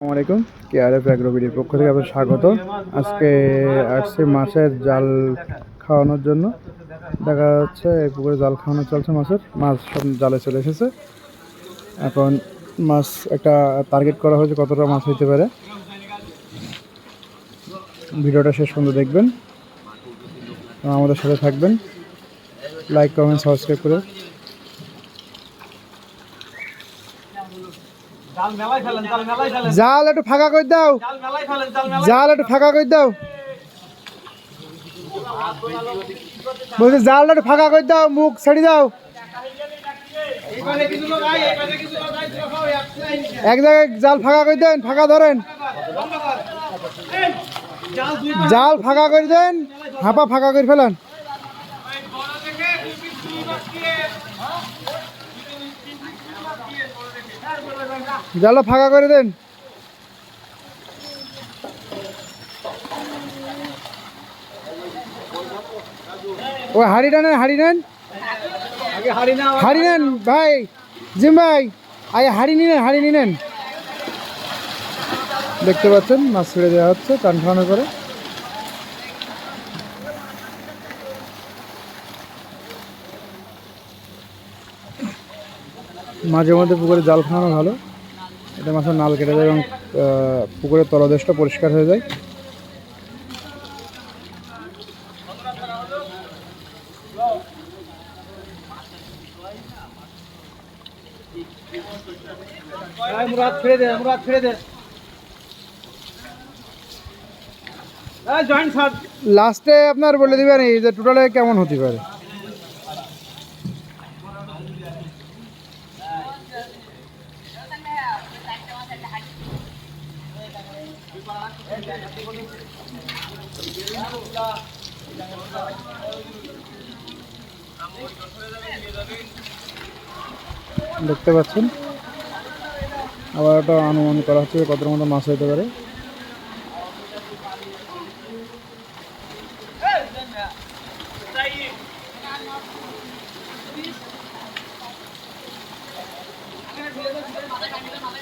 আসসালামু আলাইকুম, কেআরএফ অ্যাগ্রোবিডির পক্ষ থেকে আপনার স্বাগত। আজকে আসছে মাছের জাল খাওয়ানোর জন্য। দেখা যাচ্ছে এই পুকুরে জাল খাওয়ানো চলছে মাছের, মাছ সব জালে চলে এসেছে। এখন মাছ একটা টার্গেট করা হয়েছে, কতটা মাছ হইতে পারে। ভিডিওটা শেষ পর্যন্ত দেখবেন। আমাদের সাথে থাকবেন। লাইক কমেন্ট সাবস্ক্রাইব করে জাল জাল জাল একটু ফাঁকা করে দাও। জাল জাল জাল একটু ফাঁকা করে দাও। বলছি জালটা একটু ফাঁকা করে দাও মুখ ছেড়ে দাও। এক জায়গায় জাল ফাঁকা করে দেন ফাঁকা ধরেন। জাল জাল ফাঁকা করে দেন হাঁপা ফাঁকা করে ফেলেন। জালটা ফাঁকা করে দেন। ওই হাড়িটা নেন, হাড়ি নেন। হাড়ি নেন, ভাই, জিম ভাই আগে হাড়ি নিয়ে নেন, হাড়ি নিয়ে নেন। দেখতে পাচ্ছেন, মাছ ছেড়ে দেওয়া হচ্ছে খাওয়ানো করে। মাঝে মধ্যে পুকুরে জাল খাওয়ানো ভালো। এটা মাছের নাল কেটে যায় এবং পুকুরের তলদেশটা পরিষ্কার হয়ে যায়। মুরাদ ছেড়ে দে মুরাদ ছেড়ে দে। এই জয়েন্ট ছাড় লাস্টে আপনার বলে দিবেন এই যে টোটালে কেমন হতে পারে? দেখতে পাচ্ছেন? আবার একটা অনুমান করা হচ্ছে কতটা মতো মাছ হতে পারে।